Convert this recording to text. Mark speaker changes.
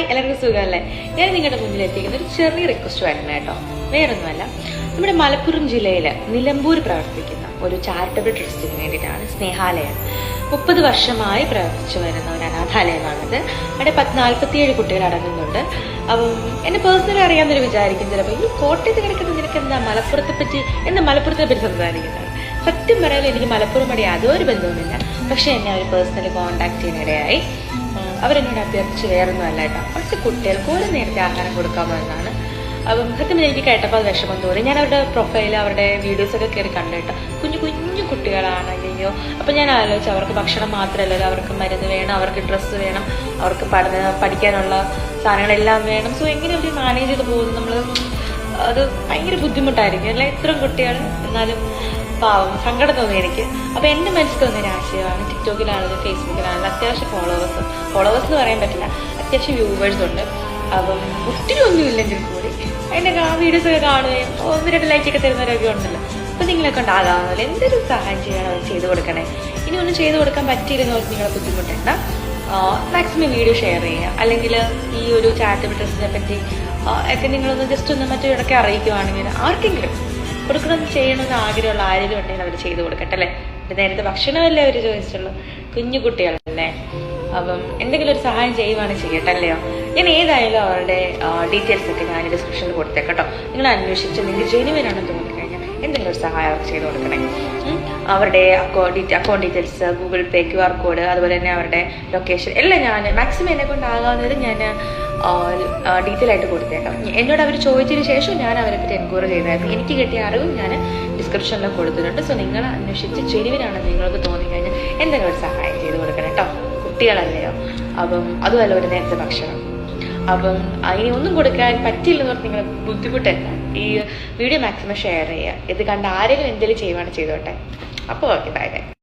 Speaker 1: Hi എല്ലാവർക്കും സുഖമല്ലേ? ഞാൻ നിങ്ങളുടെ മുന്നിൽ എത്തിക്കുന്ന ഒരു ചെറിയ റിക്വസ്റ്റ് വരുന്നത് കേട്ടോ. വേറൊന്നുമല്ല നമ്മുടെ മലപ്പുറം ജില്ലയിൽ നിലമ്പൂർ പ്രവർത്തിക്കുന്ന ഒരു ചാരിറ്റബിൾ ട്രസ്റ്റിന് വേണ്ടിയിട്ടാണ് സ്നേഹാലയം. മുപ്പത് വർഷമായി പ്രവർത്തിച്ചു വരുന്ന ഒരു അനാഥാലയമാണിത്. അവിടെ പത്ത് നാൽപ്പത്തിയേഴ് കുട്ടികൾ അടങ്ങുന്നുണ്ട്. അപ്പം എന്നെ പേഴ്സണലി അറിയാമെന്നൊരു വിചാരിക്കും ചിലപ്പോൾ ഈ കോട്ടയത്ത് കിടക്കുന്ന നിനക്ക് എന്താ മലപ്പുറത്തെ പറ്റി? എന്താ മലപ്പുറത്തെ പറ്റി സംസാരിക്കുന്നത്? സത്യം പറയാൻ എനിക്ക് മലപ്പുറം യാതൊരു ബന്ധവുമില്ല. പക്ഷേ എന്നെ അവർ പേഴ്സണലി കോൺടാക്ട് ചെയ്യാനിടയായി ഉം, അവരെന്നോട് അഭ്യർത്ഥിച്ച് വേറൊന്നും അല്ല കേട്ടോ. അവിടുത്തെ കുട്ടികൾക്ക് ഒരു നേരത്തെ ആഹാരം കൊടുക്കാമോ എന്നാണ്. അപ്പം സത്യം എനിക്ക് കേട്ടപ്പോൾ അത് വിഷമം തോന്നി. ഞാൻ അവരുടെ പ്രൊഫൈൽ അവരുടെ വീഡിയോസ് ഒക്കെ കയറി കണ്ടു കേട്ടോ. കുഞ്ഞു കുഞ്ഞു കുട്ടികളാണ് അപ്പം ഞാൻ ആലോചിച്ചു അവർക്ക് ഭക്ഷണം മാത്രമല്ലല്ലോ അവർക്ക് മരുന്ന് വേണം അവർക്ക് ഡ്രസ്സ് വേണം അവർക്ക് പഠന പഠിക്കാനുള്ള സാധനങ്ങളെല്ലാം വേണം. സോ എങ്ങനെ അവർ മാനേജ് ചെയ്ത് പോകുന്നു നമ്മൾ അത് ഭയങ്കര ബുദ്ധിമുട്ടായിരിക്കും. അല്ലെ? ഇത്രയും കുട്ടികൾ എന്നാലും പാവം സങ്കടം തോന്നി എനിക്ക്. അപ്പൊ എന്റെ മനസ്സിൽ തോന്നിയ ആശയമാണ് ടിക്ടോക്കിലാണെങ്കിലും ഫേസ്ബുക്കിലാണെങ്കിലും അത്യാവശ്യം ഫോളോവേഴ്സ് ഫോളോവേഴ്സ് എന്ന് പറയാൻ പറ്റില്ല. അത്യാവശ്യം വ്യൂവേഴ്സ് ഉണ്ട്. അപ്പം ഒത്തിരി ഒന്നും ഇല്ലെങ്കിൽ കൂടി അതിന്റെ വീഡിയോസ് ഒക്കെ കാണുകയും ഒന്ന് രണ്ട് ലൈക്ക് ഒക്കെ തരുന്നവരൊക്കെ ഉണ്ടല്ലോ. അപ്പൊ നിങ്ങളെ കൊണ്ടാകാവുന്നല്ലോ എന്തൊരു സഹായം ചെയ്യണം അത് ചെയ്തു കൊടുക്കണേ. ഇനി ഒന്നും ചെയ്തു കൊടുക്കാൻ പറ്റിയിരുന്നു നിങ്ങളെ ബുദ്ധിമുട്ടേണ്ട. മാക്സിമം വീഡിയോ ഷെയർ ചെയ്യുക. അല്ലെങ്കിൽ ഈ ഒരു ചാറ്റ് ട്രസ്റ്റിനെ പറ്റി ഒക്കെ നിങ്ങളൊന്ന് ജസ്റ്റ് ഒന്ന് മറ്റൊരിടയ്ക്ക് അറിയിക്കുവാണെങ്കിൽ ആർക്കെങ്കിലും കൊടുക്കണം ചെയ്യണമെന്ന് ആഗ്രഹമുള്ള ആരെങ്കിലും ഉണ്ടെങ്കിൽ അവർ ചെയ്തു കൊടുക്കട്ടെ അല്ലേ? നേരത്തെ ഭക്ഷണമല്ലേ അവർ ചോദിച്ചുള്ളൂ. കുഞ്ഞു കുട്ടികളല്ലേ? അപ്പം എന്തെങ്കിലും ഒരു സഹായം ചെയ്യുവാണ് ചെയ്യട്ടെ അല്ലയോ? ഞാൻ ഏതായാലും അവരുടെ ഡീറ്റെയിൽസ് ഒക്കെ ഞാൻ ഡിസ്ക്രിപ്ഷനിൽ കൊടുത്തേക്കട്ടോ നിങ്ങൾ അന്വേഷിച്ച് നിങ്ങൾക്ക് ജെനുവിൻ ആണെന്ന് തോന്നിക്കഴിഞ്ഞാൽ എന്തെങ്കിലും ഒരു സഹായം അവർക്ക് ചെയ്ത് കൊടുക്കണേ. അവരുടെ account account details Google Pay Q R code അതുപോലെ തന്നെ അവരുടെ ലൊക്കേഷൻ എല്ലാം ഞാൻ മാക്സിമം എന്നെ കൊണ്ടാകാവുന്നത് ഞാൻ ഡീറ്റെയിൽ ആയിട്ട് കൊടുത്തേക്കാം. എന്നോട് അവർ ചോദിച്ചതിന് ശേഷം ഞാൻ അവരെ പറ്റി എൻക്വയറി ചെയ്തായിരുന്നു എനിക്ക് കിട്ടിയ അറിവ് ഞാൻ ഡിസ്ക്രിപ്ഷനിൽ കൊടുത്തിട്ടുണ്ട്. സോ നിങ്ങൾ അന്വേഷിച്ച് ചെരുവിനാണ് നിങ്ങൾക്ക് തോന്നി കഴിഞ്ഞാൽ എന്തെങ്കിലും ഒരു സഹായം ചെയ്ത് കൊടുക്കണം കേട്ടോ. കുട്ടികളല്ലയോ. അപ്പം അതുമല്ല ഒരു നേരത്തെ ഭക്ഷണം. അപ്പം അതിന് ഒന്നും കൊടുക്കാൻ പറ്റില്ലെന്ന് പറഞ്ഞ് നിങ്ങൾ ബുദ്ധിമുട്ടല്ല. ഈ വീഡിയോ മാക്സിമം ഷെയർ ചെയ്യുക. ഇത് കണ്ട് ആരെങ്കിലും എന്തെങ്കിലും ചെയ്യുവാണ് ചെയ്തോട്ടെ. അപ്പോൾ ഓക്കെ ബൈ ബൈ